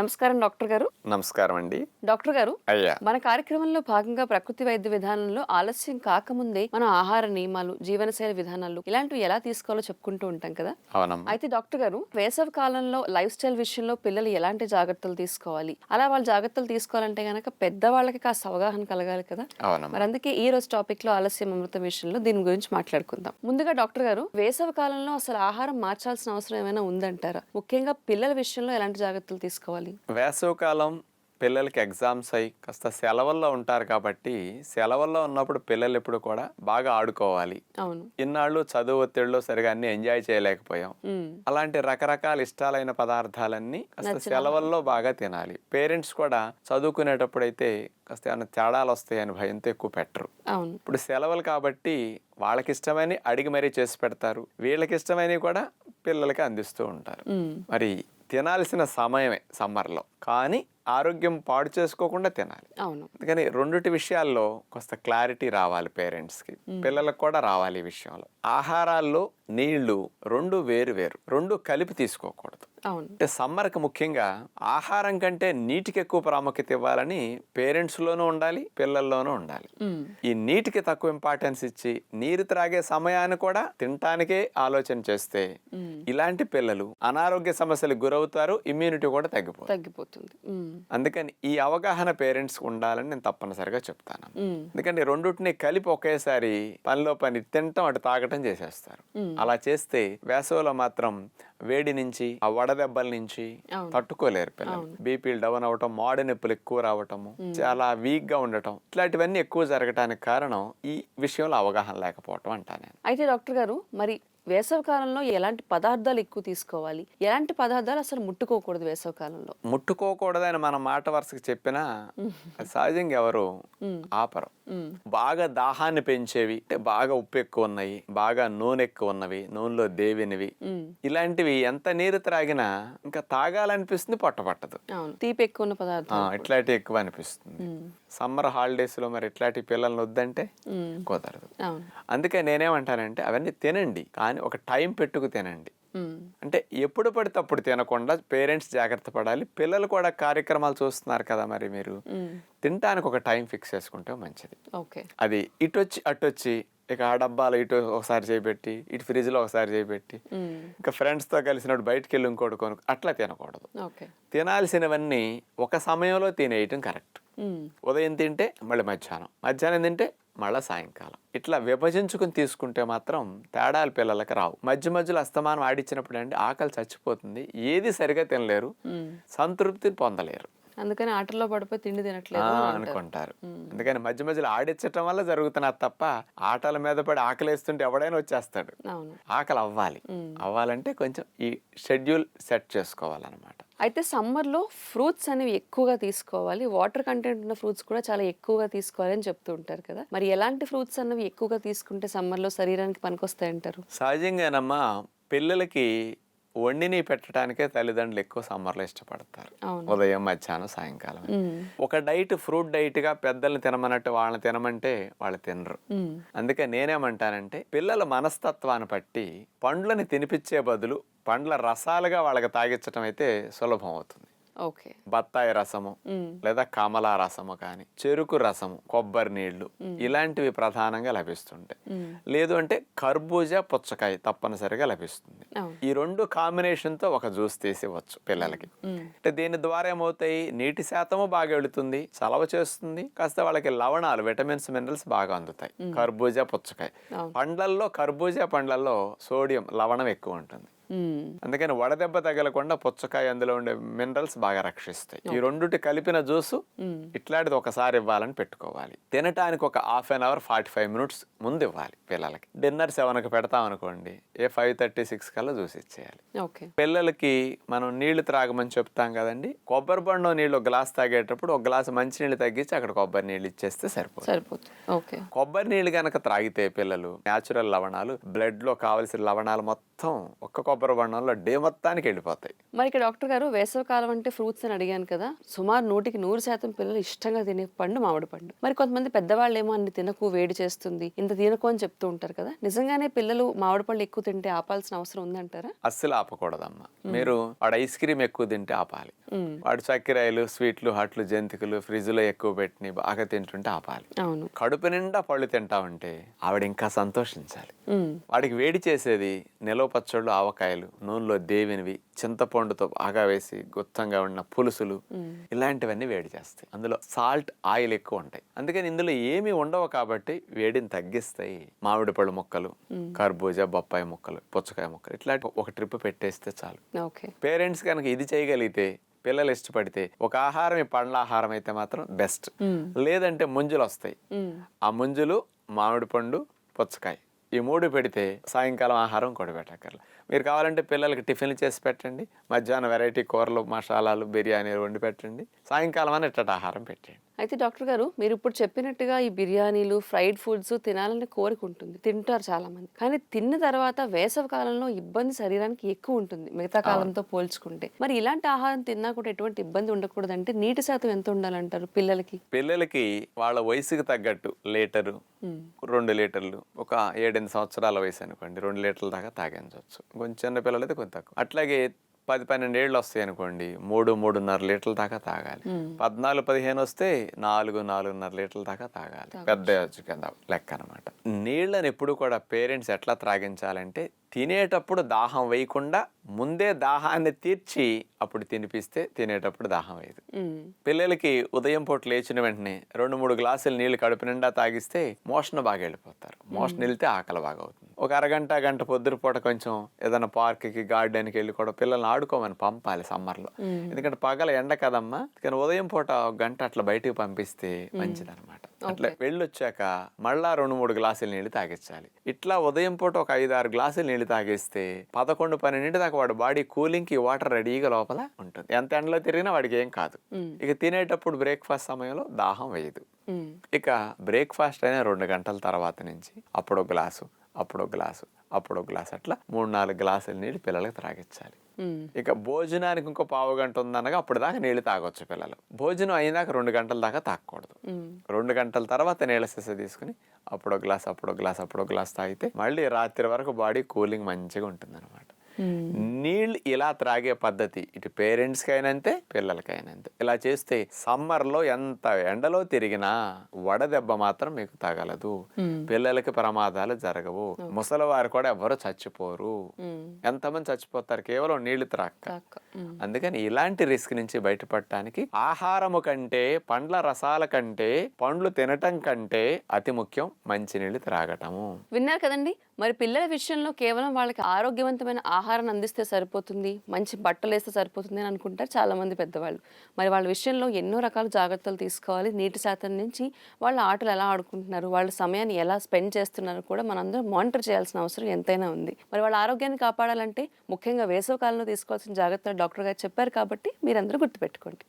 నమస్కారం డాక్టర్ గారు. నమస్కారం అండి. డాక్టర్ గారు అయ్యా. మన కార్యక్రమంలో భాగంగా ప్రకృతి వైద్య విధానంలో ఆలస్యం కాకముందే మన ఆహార నియమాలు జీవనశైలి విధానాలు ఇలాంటివి ఎలా తీసుకోవాలో చెప్పుకుంటూ ఉంటాం కదా. అవునమ్మా. అయితే డాక్టర్ గారు వేసవి కాలంలో లైఫ్ స్టైల్ విషయంలో పిల్లలు ఎలాంటి జాగ్రత్తలు తీసుకోవాలి? అలా వాళ్ళు జాగ్రత్తలు తీసుకోవాలంటే గనక పెద్దవాళ్ళకి కాస్త అవగాహన కలగాలి కదా. అవునమ్మా. మరి అందుకే ఈ రోజు టాపిక్లో ఆలస్యం అమృతం విషయంలో దీని గురించి మాట్లాడుకుందాం. ముందుగా డాక్టర్ గారు వేసవి కాలంలో అసలు ఆహారం మార్చాల్సిన అవసరం ఏమైనా ఉందంటారా? ముఖ్యంగా పిల్లల విషయంలో ఎలాంటి జాగ్రత్తలు తీసుకోవాలి? వేసవికాలం పిల్లలకి ఎగ్జామ్స్ అయి కాస్త సెలవుల్లో ఉంటారు కాబట్టి సెలవుల్లో ఉన్నప్పుడు పిల్లలు ఎప్పుడు కూడా బాగా ఆడుకోవాలి. అవును. ఇన్నాళ్ళు చదువు ఒత్తిడిలో సరిగా అన్ని ఎంజాయ్ చేయలేకపోయాం. అలాంటి రకరకాల ఇష్టాలైన పదార్థాలన్నీ కాస్త సెలవుల్లో బాగా తినాలి. పేరెంట్స్ కూడా చదువుకునేటప్పుడు అయితే కాస్త ఏమైనా తేడాలు వస్తాయని భయంతో ఎక్కువ పెట్టరు. ఇప్పుడు సెలవులు కాబట్టి వాళ్ళకి ఇష్టమని అడిగి మరీ చేసి పెడతారు. వీళ్ళకి ఇష్టమైనవి కూడా పిల్లలకి అందిస్తూ ఉంటారు. మరి తినాల్సిన సమయమే సమ్మర్లో. కానీ ఆరోగ్యం పాడు చేసుకోకుండా తినాలి. అవును. అందుకని రెండిటి విషయాల్లో కొంత క్లారిటీ రావాలి పేరెంట్స్కి. పిల్లలకు కూడా రావాలి ఈ విషయంలో. ఆహారాల్లో నీళ్ళు రెండు వేరు వేరు రెండు కలిపి తీసుకోకూడదు. అంటే సమ్మర్కి ముఖ్యంగా ఆహారం కంటే నీటికి ఎక్కువ ప్రాముఖ్యత ఇవ్వాలని పేరెంట్స్లోనూ ఉండాలి పిల్లల్లోనూ ఉండాలి. ఈ నీటికి తక్కువ ఇంపార్టెన్స్ ఇచ్చి నీరు త్రాగే సమయాన్ని కూడా తినటానికే ఆలోచన చేస్తే ఇలాంటి పిల్లలు అనారోగ్య సమస్యలకు గురవుతారు ఇమ్యూనిటీ కూడా తగ్గిపోతుంది. తగ్గిపోతుంది అందుకని ఈ అవగాహన పేరెంట్స్ ఉండాలని నేను తప్పనిసరిగా చెప్తాను. ఎందుకంటే రెండుటిని కలిపి ఒకేసారి పనిలో పని తినటం అటు తాగటం చేసేస్తారు. అలా చేస్తే వేసవిలో మాత్రం వేడి నుంచి ఆ వడదెబ్బల నుంచి. తట్టుకోలేరు పిల్లలు. బీపీలు డౌన్ అవటం మాడి నొప్పులు ఎక్కువ రావటము చాలా వీక్గా ఉండటం ఇట్లాంటివన్నీ ఎక్కువ జరగటానికి కారణం ఈ విషయంలో అవగాహన లేకపోవటం అంటా నేను. అయితే డాక్టర్ గారు మరి వేసవి కాలంలో ఎలాంటి పదార్థాలు ఎక్కువ తీసుకోవాలి? ఎలాంటి పదార్థాలు అసలు ముట్టుకోకూడదు వేసవి కాలంలో? ముట్టుకోకూడదని మన మాట వరుసకి చెప్పినా సహజంగా ఎవరు ఆపరు. బాగా దాహాన్ని పెంచేవి అంటే బాగా ఉప్పు ఎక్కువ ఉన్నాయి బాగా నూనె ఎక్కువ ఉన్నవి నూనెలో దేవినవి. ఇలాంటివి ఎంత నీరు త్రాగినా ఇంకా తాగాలనిపిస్తుంది పొట్ట పట్టదు. అవును. తీపి ఎక్కువ ఉన్న ఆ, పదార్థాలు ఇట్లాంటి ఎక్కువ అనిపిస్తుంది. సమ్మర్ హాలిడేస్లో మరి ఇట్లాంటి పిల్లల్ని వద్దంటే కుదరదు. అందుకే నేనేమంటానంటే అవన్నీ తినండి కానీ ఒక టైం పెట్టుకు తినండి. అంటే ఎప్పుడు పడితే అప్పుడు తినకుండా పేరెంట్స్ జాగ్రత్త పడాలి. పిల్లలు కూడా కార్యక్రమాలు చూస్తున్నారు కదా మరి మీరు. ఉమ్, తినటానికి ఒక టైం ఫిక్స్ చేసుకుంటే మంచిది. ఓకే. అది ఇటు వచ్చి అటు వచ్చి ఇక ఆ డబ్బాలో ఇటు ఒకసారి చేయబెట్టి ఇటు ఫ్రిడ్జ్లో ఒకసారి చేయబెట్టి ఉమ్, ఇంకా ఫ్రెండ్స్తో కలిసినప్పుడు బయటికి వెళ్ళి ఇంకోటి కొను అట్లా తినకూడదు. తినాల్సినవన్నీ ఒక సమయంలో తినేయటం కరెక్ట్. ఉదయం తింటే మళ్ళీ మధ్యాహ్నం మధ్యాహ్నం తింటే మళ్ళీ సాయంకాలం. ఇట్లా విభజించుకుని తీసుకుంటే మాత్రం తేడాలు పిల్లలకి రావు. మధ్య మధ్యలో అస్తమానం ఆడిచ్చినప్పుడు అండి ఆకలి చచ్చిపోతుంది. ఏది సరిగా తినలేరు. సంతృప్తిని పొందలేరు. అందుకని ఆటల్లో పడిపోయి తిండి తినట్లేదు. అనుకుంటారు. అందుకని మధ్య మధ్యలో ఆడించటం వల్ల జరుగుతున్నది తప్ప ఆటల మీద పడి ఆకలేస్తుంటే ఎవడైనా వచ్చేస్తాడు. ఆకలి అవ్వాలి. అవ్వాలంటే కొంచెం ఈ షెడ్యూల్ సెట్ చేసుకోవాలన్నమాట. అయితే సమ్మర్లో ఫ్రూట్స్ అనేవి ఎక్కువగా తీసుకోవాలి. వాటర్ కంటెంట్ ఉన్న ఫ్రూట్స్ కూడా చాలా ఎక్కువగా తీసుకోవాలి అని చెప్తూ ఉంటారు కదా. మరి ఎలాంటి ఫ్రూట్స్ అన్నవి ఎక్కువగా తీసుకుంటే సమ్మర్లో శరీరానికి పనికొస్తాయి అంటారు సహజంగానమ్మా పిల్లలకి వండిని పెట్టడానికే తల్లిదండ్రులు ఎక్కువ సమ్మర్లో ఇష్టపడతారు. ఉదయం మధ్యాహ్నం సాయంకాలం. ఒక డైట్ ఫ్రూట్ డైట్గా పెద్దల్ని తినమన్నట్టు వాళ్ళని తినమంటే వాళ్ళు తినరు. అందుకే నేనేమంటానంటే పిల్లల మనస్తత్వాన్ని బట్టి పండ్లని తినిపించే బదులు పండ్ల రసాలుగా వాళ్ళకి తాగించడం అయితే సులభం అవుతుంది. ఓకే. బత్తాయి రసము లేదా కమలా రసము కానీ చెరుకు రసము కొబ్బరి నీళ్ళు ఇలాంటివి ప్రధానంగా లభిస్తుంటాయి. లేదు అంటే కర్బూజా పుచ్చకాయ తప్పనిసరిగా లభిస్తుంది. ఈ రెండు కాంబినేషన్తో ఒక జ్యూస్ తీసి ఇవ్వచ్చు పిల్లలకి అంటే దీని ద్వారా ఏమవుతాయి? నీటి శాతము బాగా వెళుతుంది చలవ చేస్తుంది కాస్త వాళ్ళకి లవణాలు విటమిన్స్ మినరల్స్ బాగా అందుతాయి. కర్బూజా పుచ్చకాయ. పండ్లల్లో కర్బూజా పండ్లల్లో సోడియం లవణం ఎక్కువ ఉంటుంది. అందుకని వడదెబ్బ తగలకుండా పుచ్చకాయ అందులో ఉండే మినరల్స్ బాగా రక్షిస్తాయి. ఈ రెండుటి కలిపిన జ్యూసు ఉమ్, ఇట్లాంటిది ఒకసారి ఇవ్వాలని పెట్టుకోవాలి. తినటానికి ఒక half an hour forty five minutes ముందు ఇవ్వాలి పిల్లలకి. డిన్నర్ సెవెన్కి పెడతాం అనుకోండి ఏ ఫైవ్ థర్టీ సిక్స్ కల్లా జ్యూస్ ఇచ్చేయాలి. పిల్లలకి మనం నీళ్ళు త్రాగమని చెప్తాం కదండి కొబ్బరి బండం నీళ్ళు ఒక గ్లాస్ తాగేటప్పుడు ఒక గ్లాసు మంచి నీళ్ళు తగ్గించి అక్కడ కొబ్బరి నీళ్ళు ఇచ్చేస్తే సరిపోతుంది. సరిపోతుంది. కొబ్బరి నీళ్ళు కనుక త్రాగితే పిల్లలు న్యాచురల్ లవణాలు బ్లడ్లో కావలసిన లవణాలు మొత్తం ఒక్క కొబ్బరి కొబ్బరి బండంలో డే మొత్తానికి వెళ్ళిపోతాయి. మరి ఇక్కడ డాక్టర్ గారు వేసవికాలం అంటే ఫ్రూట్స్ అని అడిగాను కదా సుమారు నూటికి నూరు శాతం పిల్లలు ఇష్టంగా తినే పండు మామిడి పండు. మరి కొంతమంది పెద్దవాళ్ళు ఏమో అన్ని తినకు వేడి చేస్తుంది ఇంత తినకు అని చెప్తూ ఉంటారు కదా నిజంగానే పిల్లలు మామిడి పళ్ళు ఎక్కువ తింటే ఆపాల్సిన అవసరం ఉందంటారా? అస్సలు ఆపకూడదమ్మా. మీరు వాడు ఐస్ క్రీమ్ ఎక్కువ తింటే ఆపాలి. వాడు చక్కెరాయలు స్వీట్లు హట్లు జంతికలు ఫ్రిడ్జ్లో ఎక్కువ పెట్టి బాగా తింటుంటే ఆపాలి. అవును. కడుపు నిండా పళ్ళు తింటా ఉంటే ఆవిడ ఇంకా సంతోషించాలి. వాడికి వేడి చేసేది నిలవ పచ్చళ్ళు ఆవకాయలు నూనెలో దేవినివి చింతపండుతో బాగా వేసి గుత్తంగా ఉన్న పులుసులు ఇలాంటివన్నీ వేడి చేస్తాయి. అందులో సాల్ట్ ఆయిల్ ఎక్కువ ఉంటాయి. అందుకని ఇందులో ఏమీ ఉండవు కాబట్టి వేడిని తగ్గిస్తాయి. మామిడి పళ్ళు ముక్కలు కర్బూజా బొప్పాయి ముక్కలు పుచ్చకాయ ముక్కలు ఇట్లాంటి ఒక ట్రిప్ పెట్టేస్తే చాలు. ఓకే. పేరెంట్స్ కనుక ఇది చేయగలిగితే పిల్లలు ఇష్టపడితే ఒక ఆహారం ఈ పండ్ల ఆహారం అయితే మాత్రం బెస్ట్. లేదంటే ముంజులు వస్తాయి. ఆ ముంజులు మామిడి పండు పుచ్చకాయ. ఈ మూడు పెడితే సాయంకాలం ఆహారం కూడా పెట్టక్కర్లే. మీరు కావాలంటే పిల్లలకి టిఫిన్లు చేసి పెట్టండి. మధ్యాహ్నం వెరైటీ కూరలు మసాలాలు బిర్యానీలు వండి పెట్టండి. సాయంకాలం అని ఇట్టటి ఆహారం పెట్టండి అయితే డాక్టర్ గారు మీరు ఇప్పుడు చెప్పినట్టుగా ఈ బిర్యానీలు ఫ్రైడ్ ఫుడ్స్ తినాలని కోరిక ఉంటుంది. తింటారు చాలా మంది కానీ తిన్న తర్వాత వేసవి కాలంలో ఇబ్బంది శరీరానికి ఎక్కువ ఉంటుంది. మిగతా కాలంతో పోల్చుకుంటే. మరి ఇలాంటి ఆహారం తిన్నా కూడా ఎటువంటి ఇబ్బంది ఉండకూడదు అంటే నీటి శాతం ఎంత ఉండాలంటారు పిల్లలకి? పిల్లలకి వాళ్ళ వయసుకి తగ్గట్టు లీటరు. రెండు లీటర్లు ఒక ఏడెనిమిది సంవత్సరాల వయసు అనుకోండి రెండు లీటర్ల దాకా తాగించవచ్చు. కొంచెం చిన్న పిల్లలైతే కొంచెం తక్కువ. అట్లాగే పది పన్నెండు ఏళ్ళు వస్తాయి అనుకోండి మూడు మూడున్నర లీటర్ల దాకా తాగాలి. పద్నాలుగు పదిహేను వస్తే నాలుగు నాలుగున్నర లీటర్ల దాకా తాగాలి. పెద్ద కింద లెక్క అనమాట నీళ్ళని ఎప్పుడు కూడా పేరెంట్స్ ఎట్లా త్రాగించాలంటే తినేటప్పుడు దాహం వేయకుండా ముందే దాహాన్ని తీర్చి అప్పుడు తినిపిస్తే తినేటప్పుడు దాహం వేయదు. పిల్లలకి ఉదయం పూట లేచిన వెంటనే రెండు మూడు గ్లాసులు నీళ్ళు కడుపు నిండా తాగిస్తే మోషన్ బాగా వెళ్ళిపోతారు. మోషన్ వెళ్తే ఆకలి బాగా అవుతుంది. ఒక అరగంట గంట పొద్దున పూట కొంచెం ఏదైనా పార్క్కి గార్డెన్కి వెళ్ళి కూడా పిల్లల్ని ఆడుకోమని పంపాలి సమ్మర్లో. ఎందుకంటే పగల ఎండ కదమ్మా. కానీ ఉదయం పూట ఒక గంట అట్లా బయటికి పంపిస్తే మంచిదన్నమాట. అట్లా వెళ్ళొచ్చాక మళ్ళా రెండు మూడు గ్లాసులు నీళ్ళు తాగించాలి. ఇట్లా ఉదయం పూట ఒక ఐదు ఆరు గ్లాసులు నీళ్ళు తాగిస్తే పదకొండు పన్నెండింటి దాకా వాడు బాడీ కూలింగ్కి వాటర్ రెడీగా లోపల ఉంటుంది. ఎంత ఎండలో తిరిగినా వాడికి ఏం కాదు. ఇక తినేటప్పుడు బ్రేక్ఫాస్ట్ సమయంలో దాహం వేయదు. ఇక బ్రేక్ఫాస్ట్ అయిన రెండు గంటల తర్వాత నుంచి అప్పుడు ఒక గ్లాసు అప్పుడు ఒక గ్లాసు అప్పుడు ఒక గ్లాసు అట్లా మూడు నాలుగు గ్లాసులు నీళ్ళు పిల్లలకి త్రాగించాలి. ఇక భోజనానికి ఇంకో పావు గంట ఉందనగా అప్పుడు దాకా నీళ్ళు తాగొచ్చు పిల్లలు భోజనం అయినాక రెండు గంటల దాకా తాగకూడదు. రెండు గంటల తర్వాత నీళ్ళ సీస తీసుకుని అప్పుడు ఒక గ్లాస్ అప్పుడు ఒక గ్లాస్ అప్పుడు ఒక గ్లాస్ తాగితే మళ్ళీ రాత్రి వరకు బాడీ కూలింగ్ మంచిగా ఉంటుంది అనమాట. నీళ్ళు ఇలా త్రాగే పద్ధతి. ఇటు పేరెంట్స్కి అయినంతే పిల్లలకైనంతే. ఇలా చేస్తే సమ్మర్లో ఎంత ఎండలో తిరిగినా వడదెబ్బ మాత్రం మీకు తగలదు. పిల్లలకి ప్రమాదాలు జరగవు. ముసలివారు కూడా ఎవరు చచ్చిపోరు. ఎంతమంది చచ్చిపోతారు? కేవలం నీళ్ళు త్రాక్క. అందుకని ఇలాంటి రిస్క్ నుంచి బయటపడటానికి ఆహారము కంటే పండ్ల రసాల కంటే పండ్లు తినటం కంటే అతి ముఖ్యం మంచినీళ్ళు త్రాగటము. విన్నారు కదండి? మరి పిల్లల విషయంలో కేవలం వాళ్ళకి ఆరోగ్యవంతమైన ఆహారాన్ని అందిస్తే సరిపోతుంది మంచి బట్టలు వేస్తే సరిపోతుంది అని అనుకుంటారు చాలామంది పెద్దవాళ్ళు. మరి వాళ్ళ విషయంలో ఎన్నో రకాల జాగ్రత్తలు తీసుకోవాలి. నీటి శాతం నుంచి వాళ్ళ ఆటలు ఎలా ఆడుకుంటున్నారు వాళ్ళ సమయాన్ని ఎలా స్పెండ్ చేస్తున్నారు కూడా మనందరం మానిటర్ చేయాల్సిన అవసరం ఎంతైనా ఉంది. మరి వాళ్ళ ఆరోగ్యాన్ని కాపాడాలంటే ముఖ్యంగా వేసవి కాలంలో తీసుకోవాల్సిన జాగ్రత్తలు డాక్టర్ గారు చెప్పారు కాబట్టి మీరందరూ గుర్తుపెట్టుకోండి.